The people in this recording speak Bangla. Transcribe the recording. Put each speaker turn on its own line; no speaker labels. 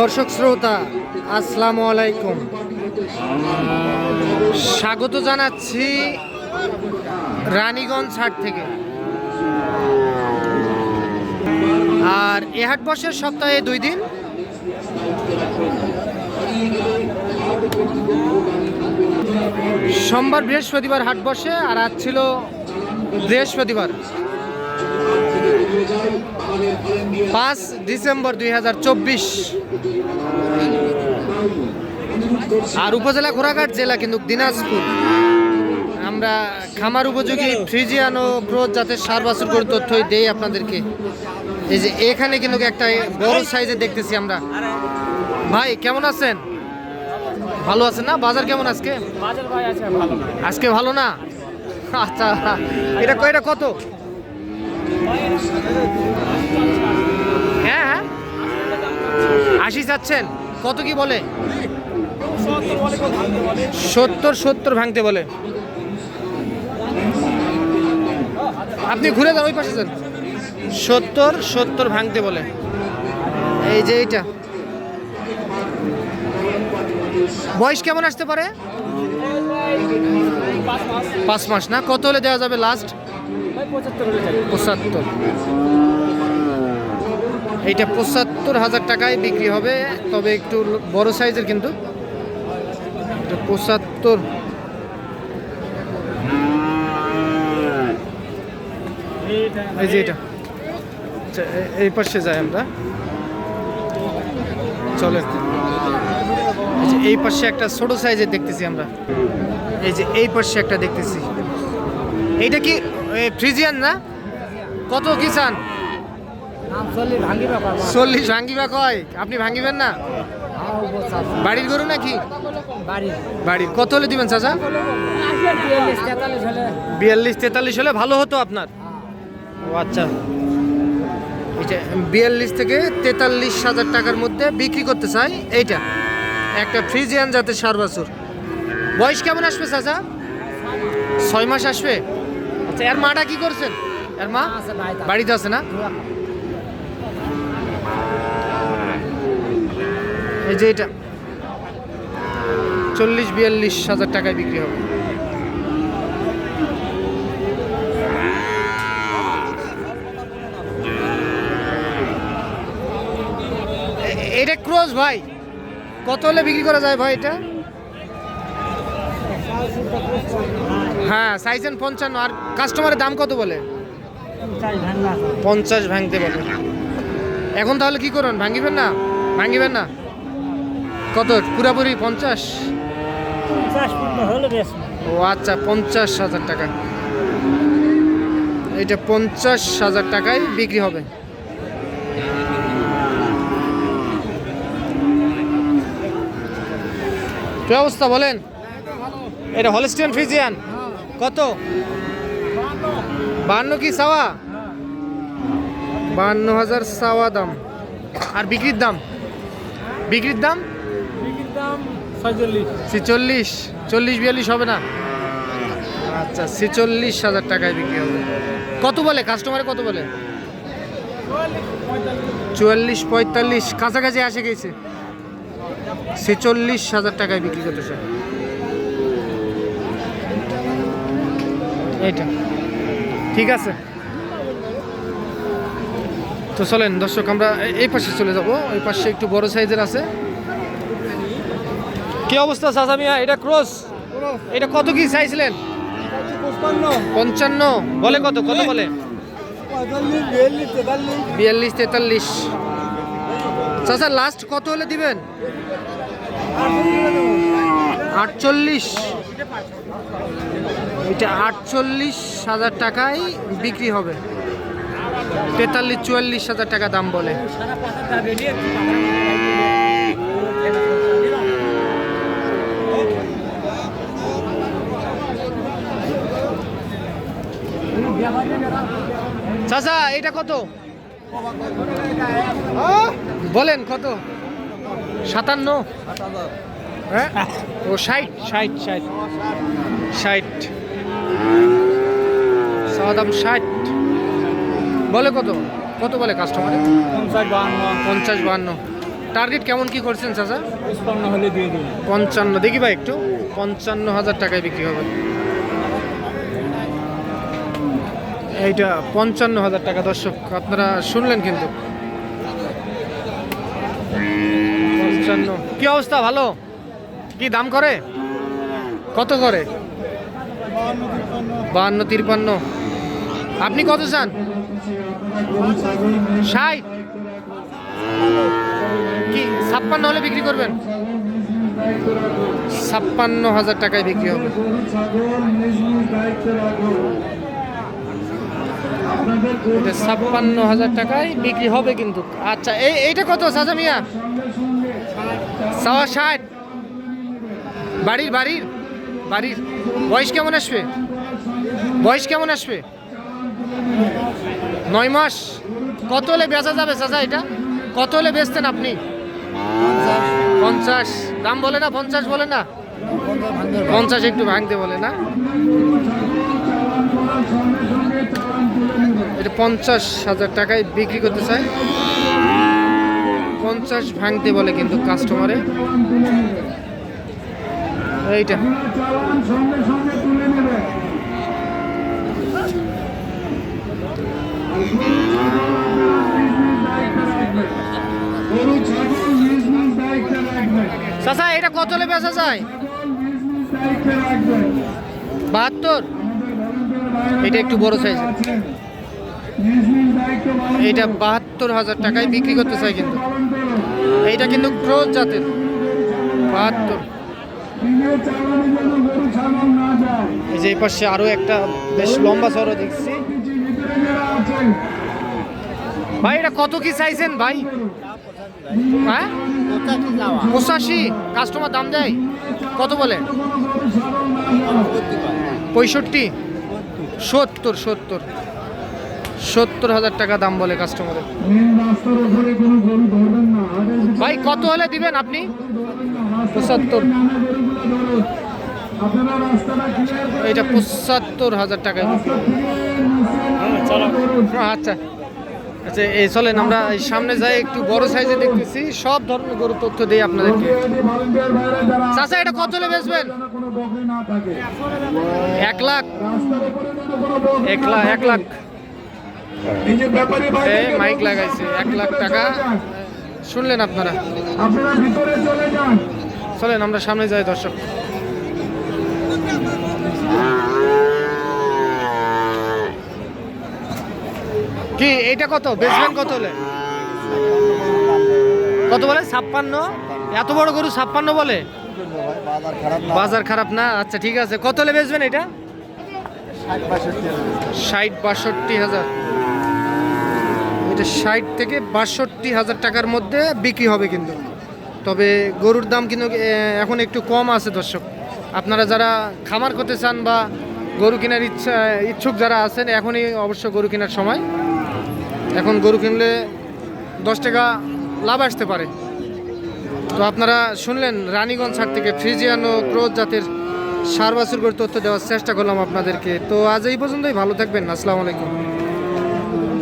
দর্শক শ্রোতা, আসসালামু আলাইকুম। স্বাগত জানাচ্ছি রানীগঞ্জ হাট থেকে। আর এ হাট বসে সপ্তাহে দুই দিন। সোমবার বৃহস্পতিবার হাট বসে, আর আজ ছিল বৃহস্পতিবার। পাঁচ ডিসেম্বর দুই হাজার চব্বিশ। আর উপজেলা ঘোড়াঘাট জেলা কিন্তু দিনাজপুর। আমরা খামার উপযোগী ফ্রিজিয়ান ও ক্রোজ জাতের সার বাছুর করে তথ্যই দেই আপনাদেরকে। এই যে এখানে কিন্তু একটা বড় সাইজে দেখতেছি আমরা। ভাই কেমন আছেন? ভালো আছেন না? বাজার কেমন আজকে? আজকে ভালো না? আচ্ছা এটা এটা কত? হ্যাঁ হ্যাঁ। আশি চাচ্ছেন? কত কি বলে?
সত্তর
সত্তর ভাঙতে বলে। আপনি ঘুরে যান, ওই পাশে যান। সত্তর সত্তর ভাঙতে বলে। এই যে এইটা। বয়স কেমন আসতে পারে?
পাঁচ মাস।
না? কত হলে দেওয়া যাবে লাস্ট
পঁচাত্তর
পঁচাত্তর। এইটা পঁচাত্তর হাজার টাকায় বিক্রি হবে তবে একটু বড় সাইজের কিন্তু। পঁচাত্তর। এই যে এটা। আচ্ছা, এই পাশে যাই আমরা। চলেন। এই পাশে একটা ছোট সাইজের দেখতেছি আমরা। এই যে এই পাশে একটা দেখতেছি। এইটা কি ফ্রিজিয়ান না? কত কি চান?
চল্লিশ
ভাঙ্গিবা কয় আপনি ভাঙ্গিবেন না? বাড়ির গরু নাকি?
বাড়ি
বাড়ির। কত হলে দিবেন চাচা?
বিয়াল্লিশ তেতাল্লিশ হলে।
ভালো হতো আপনার? ও আচ্ছা। বিয়াল্লিশ থেকে তেতাল্লিশ হাজার টাকার মধ্যে বিক্রি করতে চাই এইটা। একটা ফ্রিজিয়ান জাতের সার বাছুর। বয়স কেমন আসবে চাচা? ছয় মাস আসবে? আচ্ছা এর মাটা কি করছেন? এর মা।
বাড়িতে
আছে না? এই যে এটা। চল্লিশ বিয়াল্লিশ হাজার টাকায় বিক্রি হবে। এটা ক্রোজ ভাই। কত হলে বিক্রি করা যায় ভাই এটা? হ্যাঁ সাইজেন পঞ্চান্ন। আর কাস্টমারের দাম কত বলে? পঞ্চাশ ভাঙতে বলে। এখন তাহলে কি করুন? ভাঙিবেন না? ভাঙিবেন না? কত? পুরাপুরি পঞ্চাশ? ও আচ্ছা পঞ্চাশ হাজার টাকা। এটা পঞ্চাশ হাজার টাকায় বিক্রি হবে। কি অবস্থা বলেন? এটা হলস্টিয়ান ফিজিয়ান কত? বান্ন কি সাওয়া বান্ন হাজার সাওয়া দাম। আর বিক্রির দাম? বিক্রির দাম? ছিচল্লিশ, চল্লিশ বিয়াল্লিশ হবে না? আচ্ছা ছিচল্লিশ হাজার টাকায় বিক্রি হবে। কত বলে? কাস্টমারে কত বলে? চুয়াল্লিশ পঁয়তাল্লিশ, কাছাকাছি আসে গেছে। ছেচল্লিশ হাজার টাকায় বিক্রি করতেছে। এইটা। ঠিক আছে। তো চলেন, দর্শক, আমরা এই পাশে চলে যাব। এই পাশে একটু বড় সাইজের আছে। কি অবস্থা চাচা মিয়া? এটা ক্রস? এটা কত কি চাইছিলেন? পঞ্চান্ন। বলে কত? কত বলে?
বিয়াল্লিশ, তেতাল্লিশ।
চাচা লাস্ট কত হলে দিবেন? আটচল্লিশ। এটা আটচল্লিশ হাজার টাকায় বিক্রি হবে। তেতাল্লিশ, চুয়াল্লিশ হাজার টাকা দাম বলে
সারা পাতা যাবে নিয়ে
চাচা এটা কত? বলেন কত? সাতান্ন? হ্যাঁ? ও ষাট? ষাট ষাট। ষাট। সাদাম ষাট। বলে কত? কত বলে কাস্টমারে
পঞ্চাশ বাহান্ন।
পঞ্চাশ বাহান্ন। টার্গেট কেমন কি করছেন চাচা?
হলে দিয়ে দিন।
পঞ্চান্ন। দেখি ভাই একটু। পঞ্চান্ন হাজার টাকায় বিক্রি হবে। এইটা পঞ্চান্ন হাজার টাকা, দর্শক, আপনারা শুনলেন কিন্তু। কি অবস্থা, ভালো? কি দাম করে? কত করে? বাহান্ন, তিরপান্ন। আপনি কত চান? ষাট। কি, ছাপ্পান্ন হলে বিক্রি করবেন? ছাপ্পান্ন হাজার টাকায় বিক্রি হবে। এটা ছাপ্পান্ন হাজার টাকায় বিক্রি হবে কিন্তু। আচ্ছা এই এইটা কত সাজা মিয়া? সাওয়া ষাট। বাড়ির বাড়ির বাড়ির। বয়স কেমন আসবে? বয়স কেমন আসবে? নয় মাস। কত হলে বেচা যাবে, চাচা এটা? কত হলে বেচতেন আপনি? পঞ্চাশ। দাম বলে না, পঞ্চাশ বলে না? পঞ্চাশ একটু ভাঙতে বলে না? এটা পঞ্চাশ হাজার টাকায় বিক্রি করতে চায়। পঞ্চাশ ভাঙতে বলে কিন্তু কাস্টমারে এইটা। চাচা, এটা কত হলে বেচা যায়? বাহাত্তর। এটা একটু বড় সাইজ এইটা বাহাত্তর হাজার টাকায় বিক্রি করতে চাই কিন্তু। এইটা কিন্তু ক্রোজ জাতের। বাহাত্তর। এই যে এই পাশে আরও একটা বেশ লম্বা সরো দেখছি। ভাই, এটা কত কি চাইছেন ভাই? হ্যাঁ? পঁচাশি। কাস্টমার দাম দেয়। কত বলে? পঁয়ষট্টি। সত্তর সত্তর। সত্তর হাজার টাকা দাম বলে কাস্টমারের ভাই, কত হলে দিবেন আপনি? পঁচাত্তর। এইটা পঁচাত্তর হাজার টাকায় আচ্ছা। আচ্ছা এই চলেন, আমরা এই সামনে যাই, একটু বড় সাইজে দেখতেছি। সব ধরনের গরুর তথ্য দিই আপনাদেরকে। চাচা, এটা কত হলে বেচবেন? এক লাখ। এক লাখ এক লাখ। মাইক লাগাইছে এক লাখ টাকা। শুনলেন আপনারা?
আপনারা ভিতরে চলে যান।
চলেন আমরা সামনে যাই দর্শক। কি এইটা কত? বেচবেন কত হলে? কত বলে? ছাপ্পান্ন? এত বড় গরু ছাপ্পান্ন বলে? বাজার খারাপ না? আচ্ছা ঠিক আছে। কত হলে বেচবেন এটা? ষাট বাষট্টি হাজার। এটা ষাট থেকে বাষট্টি হাজার টাকার মধ্যে বিক্রি হবে কিন্তু। তবে গরুর দাম কিন্তু এখন একটু কম আছে দর্শক। আপনারা যারা খামার করতে চান বা গরু কেনার ইচ্ছা, ইচ্ছুক যারা আছেন, এখনই অবশ্য গরু কেনার সময়। এখন গরু কিনলে দশ টাকা লাভ আসতে পারে। তো আপনারা শুনলেন রানীগঞ্জ হাট থেকে ফ্রিজিয়ানো ক্রোজ জাতের সার বাছুর করে তথ্য দেওয়ার চেষ্টা করলাম আপনাদেরকে। তো আজ এই পর্যন্তই, ভালো থাকবেন, আসসালামু আলাইকুম।